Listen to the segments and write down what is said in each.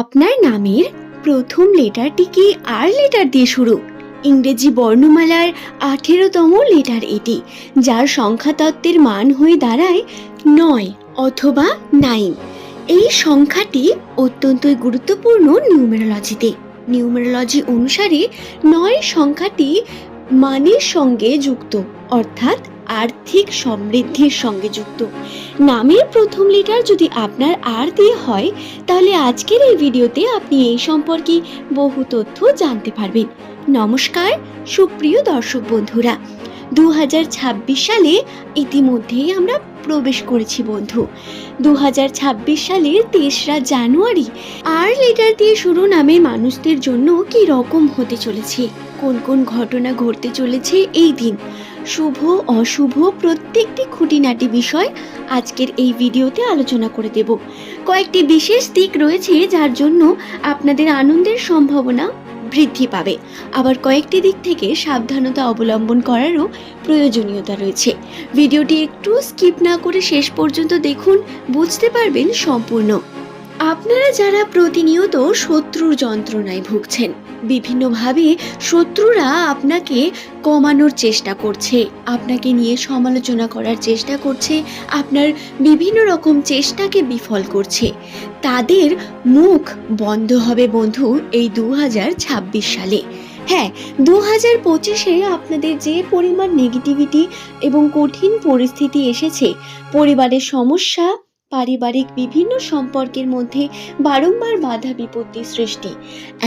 আপনার নামের প্রথম লেটারটি কি আর লেটার দিয়ে শুরু? ইংরেজি বর্ণমালার আঠেরোতম লেটার এটি, যার সংখ্যাতত্ত্বের মান হয়ে দাঁড়ায় নয় অথবা নাইন। এই সংখ্যাটি অত্যন্তই গুরুত্বপূর্ণ নিউমেরোলজিতে। নিউমেরোলজি অনুসারে নয় সংখ্যাটি মানের সঙ্গে যুক্ত, অর্থাৎ আর্থিক সমৃদ্ধির সঙ্গে যুক্ত। নামের প্রথম লেটার যদি আপনার আর দিয়ে হয়, তাহলে আজকের এই ভিডিওতে আপনি এই সম্পর্কে বহু তথ্য জানতে পারবেন। নমস্কার, সুপ্রিয় দর্শক বন্ধুরা। দু হাজার ছাব্বিশ সালে ইতিমধ্যেই আমরা প্রবেশ করেছি, বন্ধু। দু হাজার ছাব্বিশ সালের তেসরা জানুয়ারি, আর লেটার দিয়ে শুরু নামের মানুষদের জন্য কি রকম হতে চলেছে? কোন কোন ঘটনা ঘটতে চলেছে এই দিন? শুভ, অশুভ প্রত্যেকটি খুঁটিনাটি বিষয় আজকের এই ভিডিওতে আলোচনা করে দেব। কয়েকটি বিশেষ দিক রয়েছে যার জন্য আপনাদের আনন্দের সম্ভাবনা বৃদ্ধি পাবে। আবার কয়েকটি দিক থেকে সাবধানতা অবলম্বন করারও প্রয়োজনীয়তা রয়েছে। ভিডিওটি একটু স্কিপ না করে শেষ পর্যন্ত দেখুন, বুঝতে পারবেন সম্পূর্ণ। আপনারা যারা প্রতিনিয়ত শত্রুর যন্ত্রণায় ভুগছেন, বিভিন্নভাবে শত্রুরা আপনাকে কমানোর চেষ্টা করছে, আপনাকে নিয়ে সমালোচনা করার চেষ্টা করছে, আপনার বিভিন্ন রকম চেষ্টাকে বিফল করছে। তাদের মুখ বন্ধ হবে বন্ধু এই দু হাজার ছাব্বিশ সালে। হ্যাঁ দু হাজার পঁচিশে আপনাদের যে পরিমাণ নেগেটিভিটি এবং কঠিন পরিস্থিতি এসেছে, পরিবারের সমস্যা পারিবারিক বিভিন্ন সম্পর্কের মধ্যে বারংবার বাধা বিপত্তি সৃষ্টি।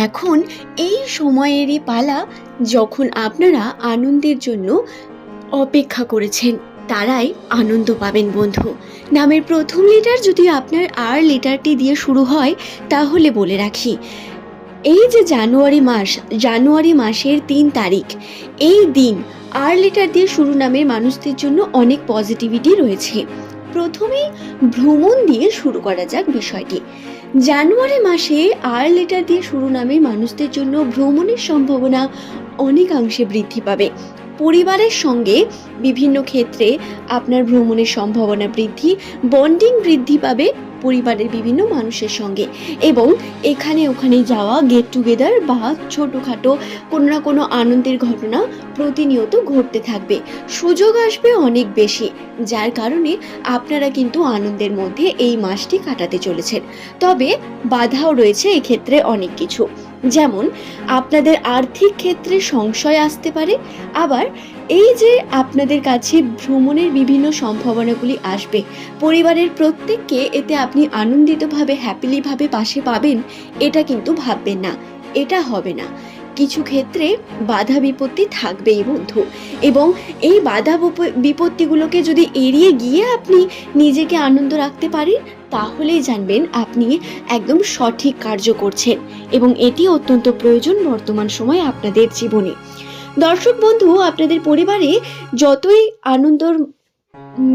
এখন এই সময়েরই পালা যখন আপনারা আনন্দের জন্য অপেক্ষা করেছেন, তারাই আনন্দ পাবেন বন্ধু। নামের প্রথম লেটার যদি আপনার আর লেটারটি দিয়ে শুরু হয়, তাহলে বলে রাখি, এই যে জানুয়ারি মাস, জানুয়ারি মাসের তিন তারিখ, এই দিন আর লেটার দিয়ে শুরু নামের মানুষদের জন্য অনেক পজিটিভিটি রয়েছে। প্রথমেই ভ্রমণ দিয়ে শুরু করা যাক বিষয়টি। জানুয়ারি মাসে আর লেটার দিয়ে শুরু নামে মানুষদের জন্য ভ্রমণের সম্ভাবনা অনেকাংশে বৃদ্ধি পাবে। পরিবারের সঙ্গে বিভিন্ন ক্ষেত্রে আপনার ভ্রমণের সম্ভাবনা বৃদ্ধি বন্ডিং বৃদ্ধি পাবে পরিবারের বিভিন্ন মানুষের সঙ্গে। এবং এখানে ওখানে যাওয়া গেট টুগেদার বা ছোটোখাটো কোনো না কোনো আনন্দের ঘটনা প্রতিনিয়ত ঘটতে থাকবে। সুযোগ আসবে অনেক বেশি, যার কারণে আপনারা কিন্তু আনন্দের মধ্যে এই মাসটি কাটাতে চলেছেন। তবে বাধাও রয়েছে এক্ষেত্রে অনেক কিছু। যেমন, আপনাদের আর্থিক ক্ষেত্রে সংশয় আসতে পারে, আবার এই যে আপনাদের কাছে ভ্রমণের বিভিন্ন সম্ভাবনাগুলি আসবে, পরিবারের প্রত্যেককে এতে আপনি আনন্দিতভাবে হ্যাপিলিভাবে পাশে পাবেন, এটা কিন্তু ভাববেন না। এটা হবে না। কিছু ক্ষেত্রে বাধা বিপত্তি থাকবেই বন্ধু। এবং এই বাধা বিপত্তিগুলোকে যদি এড়িয়ে গিয়ে আপনি নিজেকে আনন্দ রাখতে পারেন, তাহলেই জানবেন আপনি একদম সঠিক কার্য করছেন। এবং এটি অত্যন্ত প্রয়োজন বর্তমান সময়ে আপনাদের জীবনে। দর্শক বন্ধু, আপনাদের পরিবারে যতই আনন্দর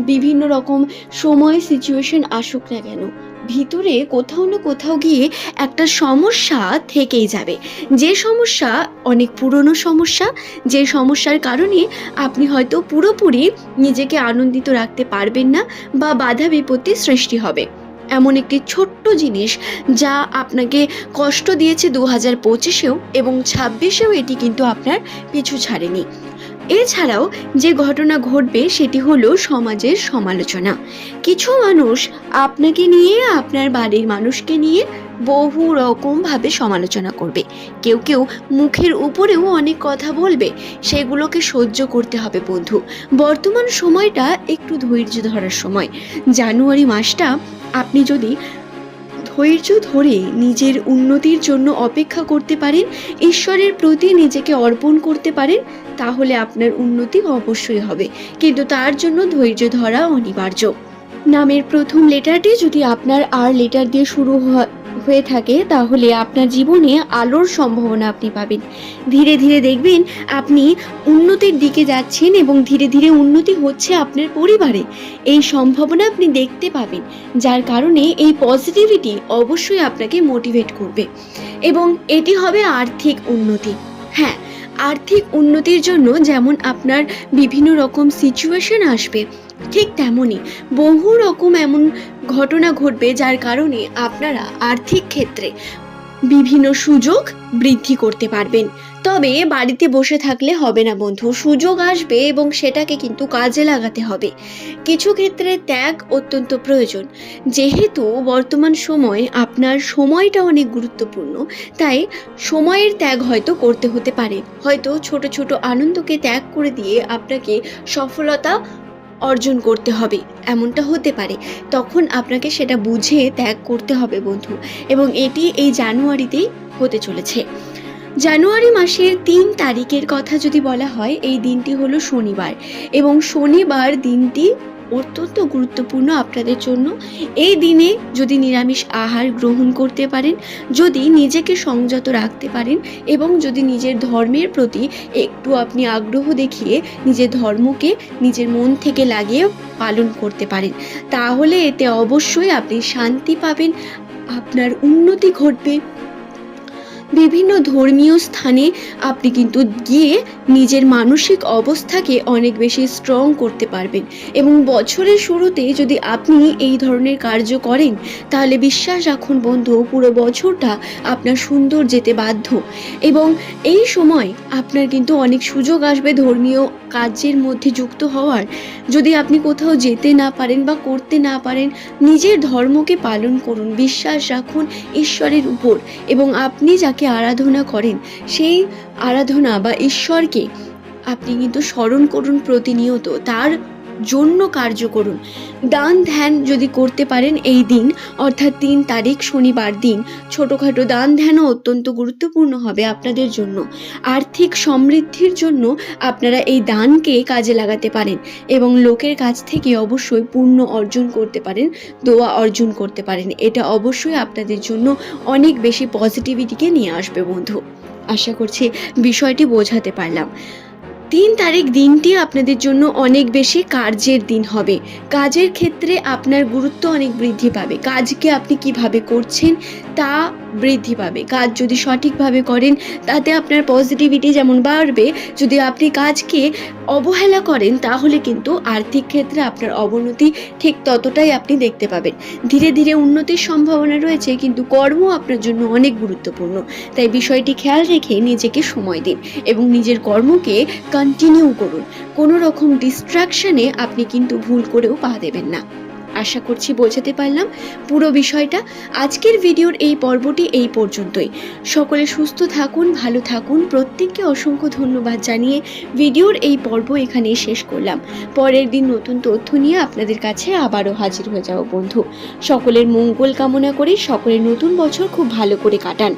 বিভিন্ন রকম সময় সিচুয়েশন আসুক না কেন, ভিতরে কোথাও না কোথাও গিয়ে একটা সমস্যা থেকেই যাবে। যে সমস্যা অনেক পুরনো সমস্যা, যে সমস্যার কারণে আপনি হয়তো পুরোপুরি নিজেকে আনন্দিত রাখতে পারবেন না বা বাধা বিপত্তি সৃষ্টি হবে। এমন একটি ছোট্ট জিনিস যা আপনাকে কষ্ট দিয়েছে দু হাজার পঁচিশেও এবং ছাব্বিশেও এটি কিন্তু আপনার পিছু ছাড়েনি। এছাড়াও যে ঘটনা ঘটবে সেটি হলো সমাজের সমালোচনা। কিছু মানুষ আপনাকে নিয়ে, আপনার বাড়ির মানুষকে নিয়ে বহু রকমভাবে সমালোচনা করবে। কেউ কেউ মুখের উপরেও অনেক কথা বলবে, সেগুলোকে সহ্য করতে হবে বন্ধু। বর্তমান সময়টা একটু ধৈর্য ধরার সময়। জানুয়ারি মাসটা আপনি যদি ধৈর্য ধরে নিজের উন্নতির জন্য অপেক্ষা করতে পারেন, ঈশ্বরের প্রতি নিজেকে অর্পণ করতে পারেন, তাহলে আপনার উন্নতি অবশ্যই হবে। কিন্তু তার জন্য ধৈর্য ধরা অনিবার্য। নামের প্রথম লেটারটি যদি আপনার আর লেটার দিয়ে শুরু হ- হয়ে থাকে, তাহলে আপনার জীবনে আলোর সম্ভাবনা আপনি পাবেন। ধীরে ধীরে দেখবেন আপনি উন্নতির দিকে যাচ্ছেন এবং ধীরে ধীরে উন্নতি হচ্ছে আপনার পরিবারে। এই সম্ভাবনা আপনি দেখতে পাবেন, যার কারণে এই পজিটিভিটি অবশ্যই আপনাকে মোটিভেট করবে। এবং এটি হবে আর্থিক উন্নতি। হ্যাঁ আর্থিক উন্নতির জন্য যেমন আপনার বিভিন্ন রকম সিচুয়েশন আসবে ঠিক তেমনই। বহু রকম এমন ঘটনা ঘটবে যার কারণে আপনারা আর্থিক ক্ষেত্রে বিভিন্ন সুযোগ বৃদ্ধি করতে পারবেন। তবে বাড়িতে বসে থাকলে হবে না বন্ধু, সুযোগ আসবে এবং সেটাকে কিন্তু কাজে লাগাতে হবে। কিছু ক্ষেত্রে ত্যাগ অত্যন্ত প্রয়োজন। যেহেতু বর্তমান সময় আপনার সময়টা অনেক গুরুত্বপূর্ণ, তাই সময়ের ত্যাগ হয়তো করতে হতে পারে। হয়তো ছোট ছোট আনন্দকে ত্যাগ করে দিয়ে আপনাকে সফলতা অর্জন করতে হবে। এমনটা হতে পারে। তখন আপনাকে সেটা বুঝে ত্যাগ করতে হবে, বন্ধু। এবং এটি এই জানুয়ারিতেই হতে চলেছে। জানুয়ারি মাসের তিন তারিখের কথা যদি বলা হয়, এই দিনটি হলো শনিবার। এবং শনিবার দিনটি অত্যন্ত গুরুত্বপূর্ণ আপনাদের জন্য। এই দিনে যদি নিরামিষ আহার গ্রহণ করতে পারেন, যদি নিজেকে সংযত রাখতে পারেন এবং যদি নিজের ধর্মের প্রতি একটু আপনি আগ্রহ দেখিয়ে নিজের ধর্মকে নিজের মন থেকে লাগিয়ে পালন করতে পারেন, তাহলে এতে অবশ্যই আপনি শান্তি পাবেন, আপনার উন্নতি ঘটবে। বিভিন্ন ধর্মীয় স্থানে আপনি কিন্তু গিয়ে নিজের মানসিক অবস্থাকে অনেক বেশি স্ট্রং করতে পারবেন। এবং বছরের শুরুতে যদি আপনি এই ধরনের কার্য করেন, তাহলে বিশ্বাস রাখুন বন্ধু, পুরো বছরটা আপনার সুন্দর যেতে বাধ্য। এবং এই সময় আপনার কিন্তু অনেক সুযোগ আসবে ধর্মীয় কাজের মধ্যে যুক্ত হওয়ার। যদি আপনি কোথাও যেতে না পারেন বা করতে না পারেন, নিজের ধর্মকে পালন করুন, বিশ্বাস রাখুন ঈশ্বরের উপর। এবং আপনি যাকে আরাধনা করেন। সেই আরাধনা বা ঈশ্বরকে আপনি কিন্তু স্মরণ করুন প্রতিনিয়ত। তার জন্য কার্য করুন। দান ধ্যান যদি করতে পারেন এই দিন, অর্থাৎ তিন তারিখ শনিবার দিন, ছোটোখাটো দান ধ্যানও অত্যন্ত গুরুত্বপূর্ণ হবে আপনাদের জন্য। আর্থিক সমৃদ্ধির জন্য আপনারা এই দানকে কাজে লাগাতে পারেন এবং লোকের কাছ থেকে অবশ্যই পূর্ণ অর্জন করতে পারেন, দোয়া অর্জন করতে পারেন। এটা অবশ্যই আপনাদের জন্য অনেক বেশি পজিটিভিটিকে নিয়ে আসবে বন্ধু। আশা করছি বিষয়টি বোঝাতে পারলাম। তিন তারিখ দিনটি আপনাদের জন্য অনেক বেশি কার্যের দিন হবে। কাজের ক্ষেত্রে আপনার গুরুত্ব অনেক বৃদ্ধি পাবে। কাজকে আপনি কীভাবে করছেন তা বৃদ্ধি পাবে। কাজ যদি সঠিকভাবে করেন, তাতে আপনার পজিটিভিটি যেমন বাড়বে, যদি আপনি কাজকে অবহেলা করেন, তাহলে কিন্তু আর্থিক ক্ষেত্রে আপনার অবনতি ঠিক ততটাই আপনি দেখতে পাবেন। ধীরে ধীরে উন্নতির সম্ভাবনা রয়েছে, কিন্তু কর্ম আপনার জন্য অনেক গুরুত্বপূর্ণ। তাই বিষয়টি খেয়াল রেখে নিজেকে সময় দিন এবং নিজের কর্মকে কন্টিনিউ করুন। কোনো রকম ডিস্ট্রাকশনে আপনি কিন্তু ভুল করেও পা দেবেন না। আশা করছি বোঝাতে পারলাম পুরো বিষয়টা। আজকের ভিডিওর এই পর্বটি এই পর্যন্তই। সকলে সুস্থ থাকুন, ভালো থাকুন। প্রত্যেককে অসংখ্য ধন্যবাদ জানিয়ে ভিডিওর এই পর্ব এখানেই শেষ করলাম। পরের দিন নতুন তথ্য নিয়ে আপনাদের কাছে আবারও হাজির হয়ে যাব বন্ধু। সকলের মঙ্গল কামনা করে সকলের নতুন বছর খুব ভালো করে কাটান।